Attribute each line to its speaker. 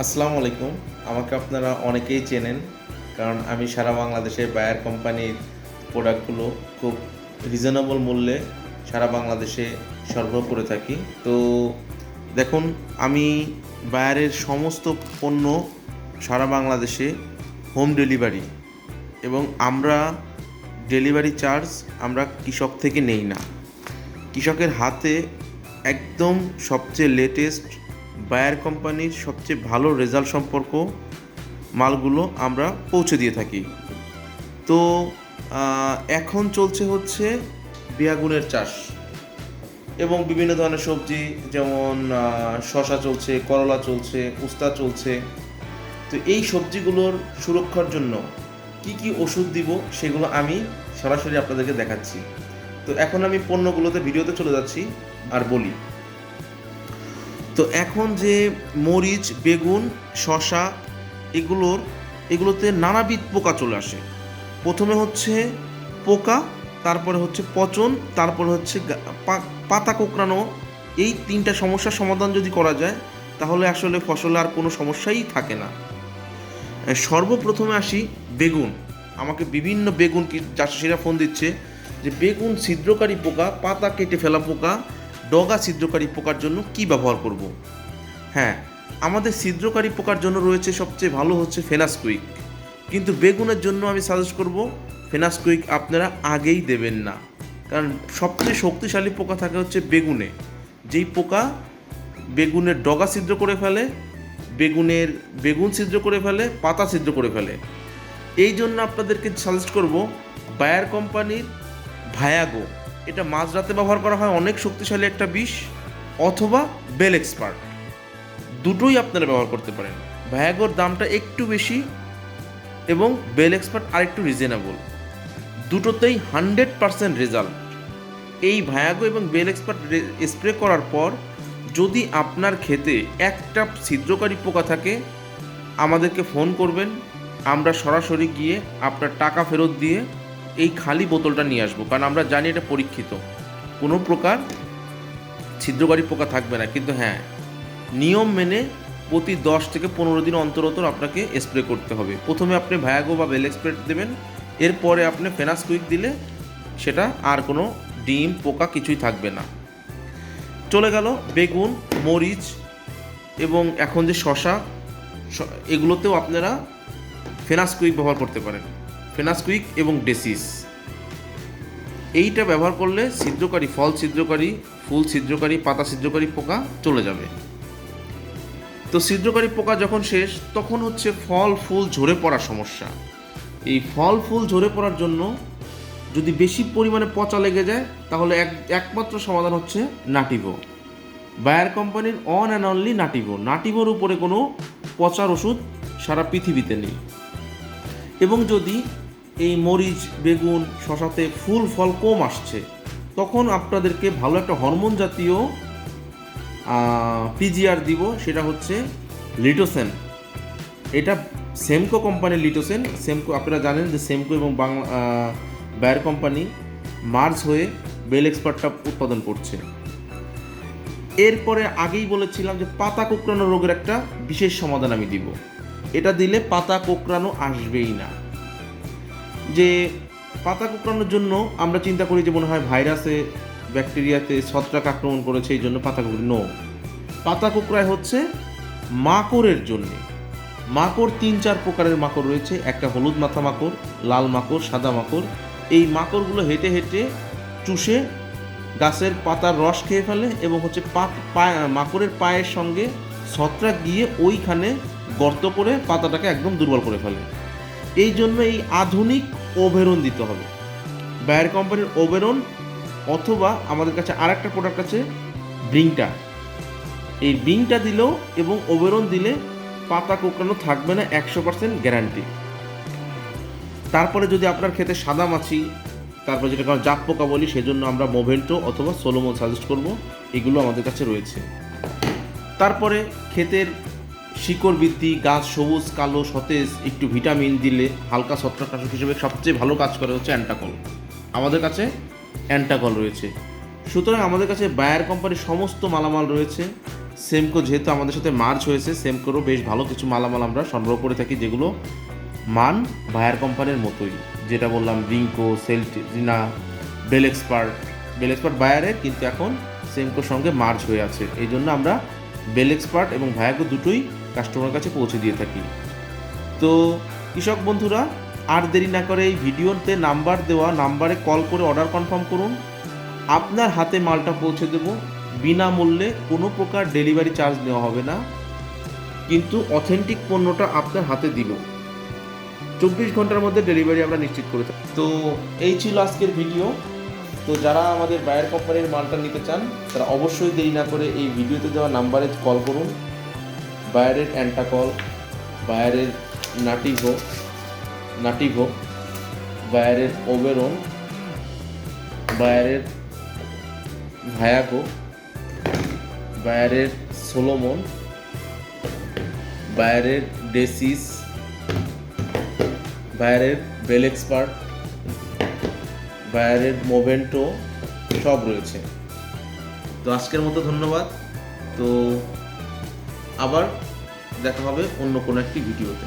Speaker 1: আসসালামু আলাইকুম। আমাকে আপনারা অনেকেই চেনেন, কারণ আমি সারা বাংলাদেশে বায়ার কোম্পানির প্রোডাক্টগুলো খুব রিজনেবল মূল্যে সারা বাংলাদেশে সরবরাহ করে থাকি। তো দেখুন, আমি বায়ারের সমস্ত পণ্য সারা বাংলাদেশে হোম ডেলিভারি এবং আমরা ডেলিভারি চার্জ আমরা কৃষক থেকে নেই না। কৃষকের হাতে একদম সবচেয়ে লেটেস্ট বায়ার কোম্পানির সবচেয়ে ভালো রেজাল্ট সম্পর্ক মালগুলো আমরা পৌঁছে দিয়ে থাকি। তো এখন চলছে হচ্ছে বেয়াগুনের চাষ এবং বিভিন্ন ধরনের সবজি যেমন শশা চলছে, করলা চলছে, উস্তা চলছে। তো এই সবজিগুলোর সুরক্ষার জন্য কি কি ওষুধ দিব সেগুলো আমি সরাসরি আপনাদেরকে দেখাচ্ছি। তো এখন আমি পণ্যগুলোতে, ভিডিওতে চলে যাচ্ছি আর বলি। তো এখন যে মরিচ, বেগুন শশা এগুলোর, এগুলোতে নানাবিধ পোকা চলে আসে। প্রথমে হচ্ছে পোকা, তারপরে হচ্ছে পচন, তারপরে হচ্ছে পাতা কোঁকড়ানো। এই তিনটা সমস্যার সমাধান যদি করা যায়, তাহলে আসলে ফসলে আর কোনো সমস্যাই থাকে না। সর্বপ্রথমে আসি বেগুন। আমাকে বিভিন্ন বেগুন চাষিরা ফোন দিচ্ছে যে, বেগুন ছিদ্রকারী পোকা, পাতা কেটে ফেলা পোকা ডগা ছিদ্রকারী পোকার জন্য কি ব্যবহার করব? হ্যাঁ আমাদের ছিদ্রকারী পোকার জন্য রয়েছে সবচেয়ে ভালো হচ্ছে ফেনাসকুইক। কিন্তু বেগুনের জন্য আমি সাজেস্ট করব, ফেনাসকুইক আপনারা আগেই দেবেন না। কারণ সবচেয়ে শক্তিশালী পোকা থাকে হচ্ছে বেগুনে। যেই পোকা বেগুনের ডগা ছিদ্র করে ফেলে, বেগুনের বেগুন ছিদ্র করে ফেলে, পাতা ছিদ্র করে ফেলে। এই জন্য আপনাদেরকে সাজেস্ট করব বায়ার কোম্পানির ভায়াগো এটা মাঝরাতে ব্যবহার করা হয় অনেক শক্তিশালী একটা বিষ অথবা বেল এক্সপার্ট দুটোই আপনারা ব্যবহার করতে পারেন। ভায়াগোর দামটা একটু বেশি এবং বেল এক্সপার্ট আরেকটু রিজনেবল দুটোতেই হান্ড্রেড পারসেন্ট রেজাল্ট এই ভায়াগো এবং বেল এক্সপার্ট স্প্রে করার পর যদি আপনার ক্ষেতে একটা ছিদ্রকারী পোকা থাকে, আমাদেরকে ফোন করবেন। আমরা সরাসরি গিয়ে আপনার টাকা ফেরত দিয়ে এই খালি বোতলটা নিয়ে আসব, কারণ আমরা জানি এটা পরীক্ষিত। কোনো প্রকার ছিদ্রকারী পোকা থাকবে না, কিন্তু হ্যাঁ নিয়ম মেনে প্রতি দশ থেকে পনেরো দিন অন্তর অন্তর আপনাকে স্প্রে করতে হবে। প্রথমে আপনি ভায়াগো বা বেল স্প্রে দেবেন, এরপরে আপনি ফেনাসকুইক দিলে সেটা আর কোনো ডিম, পোকা কিছুই থাকবে না। চলে গেল বেগুন, মরিচ এবং এখন যে শশা এগুলোতেও আপনারা ফেনাসকুইক ব্যবহার করতে পারেন। ফেনাসকুইক এবং ডেসিস। এইটা ব্যবহার করলে ছিদ্রকারী ফল ছিদ্রকারী, ফুল ছিদ্রকারী, পাতা ছিদ্রকারী পোকা চলে যাবে। তো ছিদ্রকারী পোকা যখন শেষ, তখন হচ্ছে ফল, ফুল ঝরে পড়ার সমস্যা। এই ফল, ফুল ঝরে পড়ার জন্য যদি বেশি পরিমাণে পচা লেগে যায়, তাহলে এক, একমাত্র সমাধান হচ্ছে নাটিভো। বায়ার কোম্পানির অন অ্যান্ড অনলি নাটিভো। নাটিভোর উপরে কোনো পচার ওষুধ সারা পৃথিবীতে নেই। এবং যদি এই মরিচ, বেগুন, শশাতে ফুল, ফল কম আসছে। তখন আপনাদেরকে ভালো একটা হরমোন জাতীয় পিজিআর দিব, সেটা হচ্ছে লিটোসেন। এটা সেমকো কোম্পানির লিটোসেন। সেমকো আপনারা জানেন যে সেমকো এবং বাংলা বায়ার কোম্পানি মার্জ হয়ে বেল এক্সপার্টটা উৎপাদন করছে। এরপরে আগেই বলেছিলাম যে পাতা কোঁকড়ানো রোগের একটা বিশেষ সমাধান আমি দিব। এটা দিলে পাতা কোঁকড়ানো আসবেই না। যে পাতা কোঁকড়ানোর জন্য আমরা চিন্তা করি যে মনে হয় ভাইরাসে, ব্যাকটেরিয়াতে ছত্রাক আক্রমণ করেছে, এই জন্য পাতা কুকড়ি নো পাতা কুকড়ায় হচ্ছে মাকড়ের জন্যে। মাকড় তিন চার প্রকারের মাকড় রয়েছে। একটা হলুদ মাথা মাকড়, লাল মাকড়, সাদা মাকড়। এই মাকড়গুলো হেঁটে হেঁটে চুষে গাছের পাতার রস খেয়ে ফেলে এবং হচ্ছে মাকড়ের পায়ের সঙ্গে ছত্রাক গিয়ে ওইখানে গর্ত করে পাতাটাকে একদম দুর্বল করে ফেলে। এই জন্য এই আধুনিক ওভেরন দিতে হবে। বায়ার কোম্পানির ওভেরন অথবা আমাদের কাছে আর একটা প্রোডাক্ট আছে ব্রিংটা এই ব্রিংটা দিলেও এবং ওভেরন দিলে পাতা কোঁকড়ানো থাকবে না, একশো পার্সেন্ট গ্যারান্টি তারপরে যদি আপনার ক্ষেতে সাদা মাছি, তারপর যেটা কারণ জাপ পোকা বলি, সেজন্য আমরা মোভেন্টো অথবা সোলোমন সাজেস্ট করব, এগুলো আমাদের কাছে রয়েছে। তারপরে ক্ষেতের শিকড় বৃদ্ধি, গাছ সবুজ, কালো, সতেজ, একটু ভিটামিন দিলে হালকা ছত্রাকনাশক হিসেবে সবচেয়ে ভালো কাজ করে হচ্ছে অ্যান্টাকল। আমাদের কাছে অ্যান্টাকল রয়েছে। সুতরাং আমাদের কাছে বায়ার কোম্পানির সমস্ত মালামাল রয়েছে। সেমকো যেহেতু আমাদের সাথে মার্চ হয়েছে সেমকোরও বেশ ভালো কিছু মালামাল আমরা সংগ্রহ করে থাকি যেগুলো মান ভায়ার কোম্পানির মতোই। যেটা বললাম রিঙ্কো সেলটিনা বেল এক্সপার্ট বেল এক্সপার্ট বায়ারের কিন্তু এখন সেমকোর সঙ্গে মার্চ হয়ে আছে। এই জন্য আমরা বেল এক্সপার্ট এবং ভায়াকো দুটোই কাস্টমারের কাছে পৌঁছে দিয়ে থাকি। তো কৃষক বন্ধুরা, আর দেরি না করে এই ভিডিওতে নাম্বার দেওয়া নাম্বারে কল করে অর্ডার কনফার্ম করুন। আপনার হাতে মালটা পৌঁছে দেব। বিনামূল্যে কোনো প্রকার ডেলিভারি চার্জ নেওয়া হবে না। কিন্তু অথেন্টিক পণ্যটা আপনার হাতে দিব। চব্বিশ ঘণ্টার মধ্যে ডেলিভারি আমরা নিশ্চিত করে থাকি। তো এই ছিল আজকের ভিডিও। তো যারা আমাদের বায়ার কোম্পানির মালটা নিতে চান, তারা অবশ্যই দেরি না করে এই ভিডিওতে দেওয়া নাম্বারে কল করুন। বায়ারের অ্যান্টাকল বায়ারের নাটিভো নাটিভো বায়ারের ওবেরন বায়ারের ভায়াকো বায়ারের সোলোমন বায়ারের ডেসিস বায়ারের বেল এক্সপার্ট বায়ারের মোভেন্টো সব রয়েছে। তো আজকের মতো ধন্যবাদ। তো আবার দেখা হবে অন্য কোনো একটি ভিডিওতে।